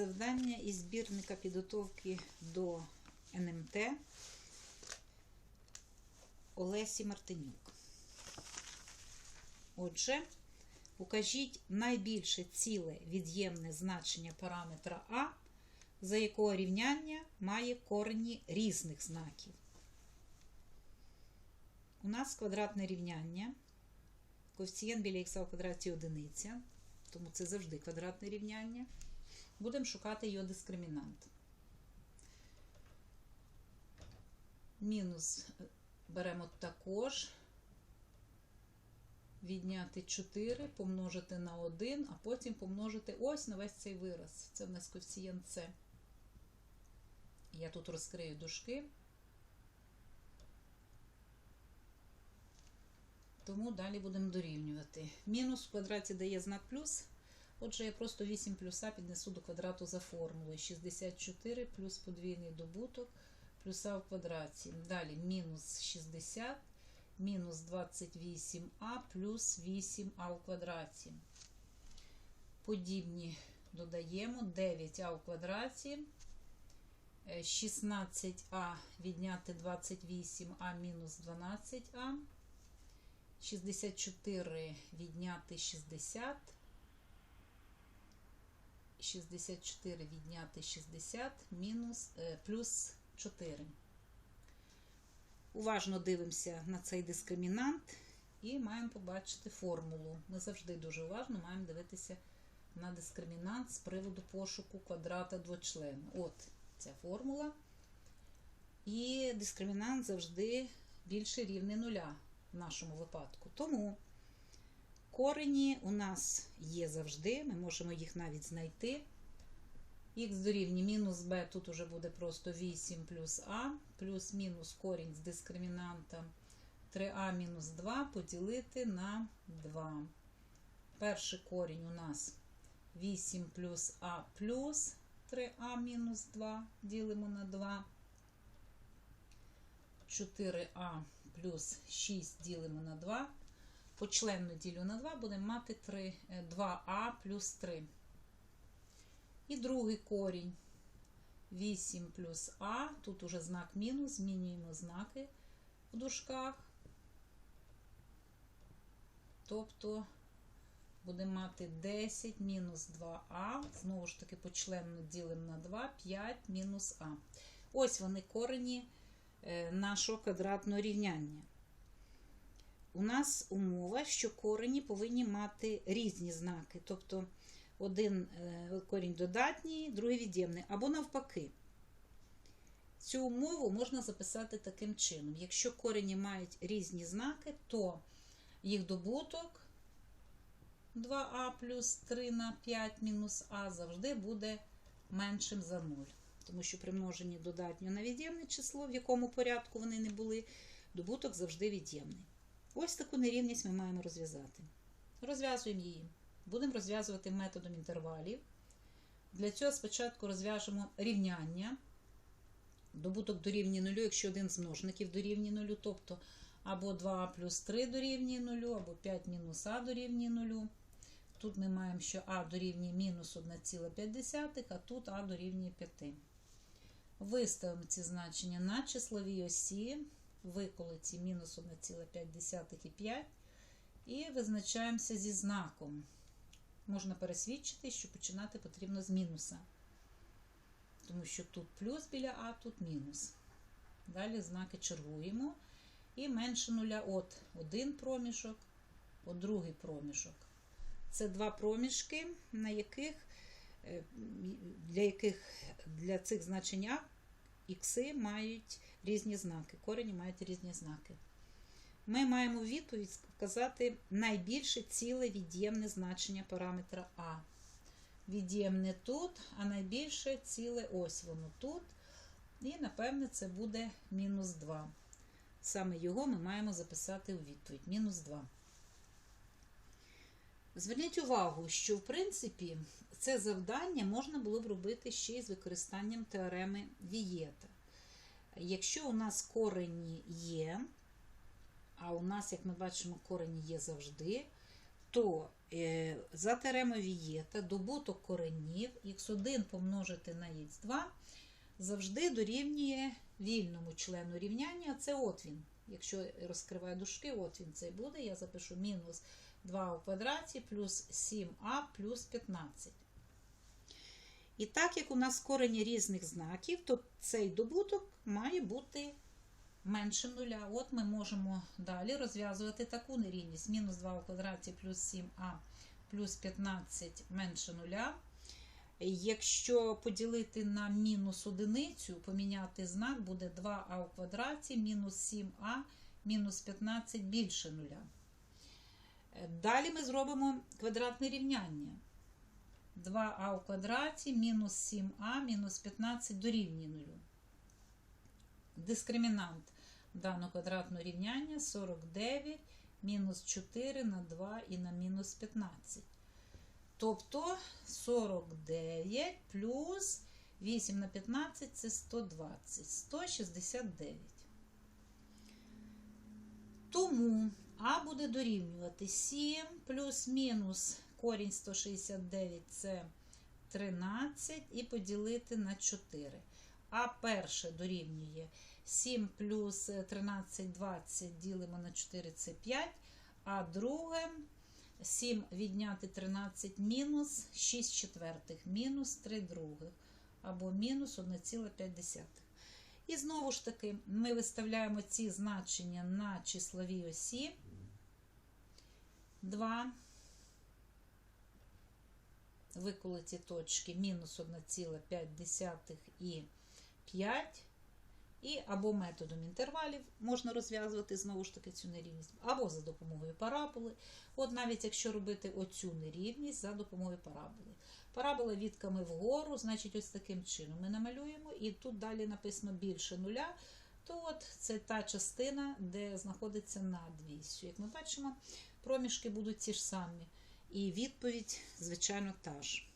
Завдання із збірника підготовки до НМТ Олесі Мартинюк. Отже, укажіть найбільше ціле від'ємне значення параметра А, за якого рівняння має корені різних знаків. У нас квадратне рівняння. Коефіцієнт біля х в квадраті одиниця, тому це завжди квадратне рівняння. Будемо шукати його дискримінант. Мінус беремо також. Відняти 4, помножити на 1, а потім помножити ось на весь цей вираз. Це в нас коефіцієнт С. Я тут розкрию дужки. Тому далі будемо дорівнювати. Мінус в квадраті дає знак плюс. Отже, я просто 8 плюса піднесу до квадрату за формулою. 64 плюс подвійний добуток плюса в квадраті. Далі мінус 60, мінус 28а плюс 8а в квадраті. Подібні додаємо 9а в квадраті. 16а відняти 28а мінус 12а. 64 відняти 60. 64 відняти 60 мінус, е, плюс 4. Уважно дивимося на цей дискримінант і маємо побачити формулу. Ми завжди дуже уважно маємо дивитися на дискримінант з приводу пошуку квадрата двочлену. От ця формула. І дискримінант завжди більше рівне нуля в нашому випадку. Тому корені у нас є завжди, ми можемо їх навіть знайти. Х дорівнює мінус b, тут уже буде просто 8 плюс а, плюс мінус корінь з дискримінанта 3а мінус 2 поділити на 2. Перший корінь у нас 8 плюс а плюс 3а мінус 2 ділимо на 2. 4а плюс 6 ділимо на 2. Почленно ділю на 2, будемо мати 3, 2а плюс 3. І другий корінь 8 плюс а. Тут уже знак мінус, змінюємо знаки в дужках. Тобто будемо мати 10 мінус 2а. Знову ж таки, почленно ділимо на 2, 5 мінус а. Ось вони корені нашого квадратного рівняння. У нас умова, що корені повинні мати різні знаки. Тобто один корінь додатній, другий від'ємний, або навпаки. Цю умову можна записати таким чином. Якщо корені мають різні знаки, то їх добуток 2а плюс 3 на 5 мінус а завжди буде меншим за 0. Тому що при множенні додатньо на від'ємне число, в якому порядку вони не були, добуток завжди від'ємний. Ось таку нерівність ми маємо розв'язати. Розв'язуємо її. Будемо розв'язувати методом інтервалів. Для цього спочатку розв'яжемо рівняння. Добуток дорівнює 0, якщо один з множників дорівнює 0, тобто або 2 плюс 3 дорівнює 0, або 5 мінус а дорівнює 0. Тут ми маємо, що а дорівнює мінус 1,5, а тут а дорівнює 5. Виставимо ці значення на числовій осі, виколиці мінус 1,5 і 5, і визначаємося зі знаком. Можна пересвідчити, що починати потрібно з мінуса. Тому що тут плюс біля А, тут мінус. Далі знаки чергуємо. І менше нуля от один проміжок, от другий проміжок. Це два проміжки, на яких, для яких для цих значень А ікси мають різні знаки, корені мають різні знаки. Ми маємо відповідь вказати найбільше ціле від'ємне значення параметра А. Від'ємне тут, а найбільше ціле ось воно тут. І, напевне, це буде мінус 2. Саме його ми маємо записати у відповідь. Мінус 2. Зверніть увагу, що, в принципі, це завдання можна було б робити ще й з використанням теореми Вієта. Якщо у нас корені є, а у нас, як ми бачимо, корені є завжди, то е, за теоремою Вієта добуток коренів х1 помножити на х2 завжди дорівнює вільному члену рівняння, а це от він. Якщо розкриваю дужки, от він це буде. Я запишу мінус 2 у квадраті плюс 7а плюс 15. І так як у нас корені різних знаків, то цей добуток має бути менше нуля. От ми можемо далі розв'язувати таку нерівність. Мінус 2 у квадраті плюс 7а плюс 15 менше нуля. Якщо поділити на мінус одиницю, поміняти знак, буде 2а у квадраті, мінус 7а, мінус 15 більше нуля. Далі ми зробимо квадратне рівняння. 2а у квадраті мінус 7а мінус 15 дорівнює нулю. Дискримінант даного квадратного рівняння 49 мінус 4 на 2 і на мінус 15. Тобто 49 плюс 8 на 15 це 120, 169. Тому А буде дорівнювати 7 плюс мінус корінь 169 це 13 і поділити на 4. А перше дорівнює 7 плюс 13 20 ділимо на 4 це 5. А друге 7 відняти 13 мінус 6 четвертих, мінус 3 других, або мінус 1,5. І знову ж таки, ми виставляємо ці значення на числовій осі 2. Виколоті точки мінус 1,5 і 5. І або методом інтервалів можна розв'язувати знову ж таки цю нерівність, або за допомогою параболи. От навіть якщо робити оцю нерівність за допомогою параболи. Парабола відками вгору, значить, ось таким чином ми намалюємо, і тут далі написано більше нуля, от це та частина, де знаходиться надвіссю. Як ми бачимо, проміжки будуть ті ж самі. І відповідь, звичайно, та ж.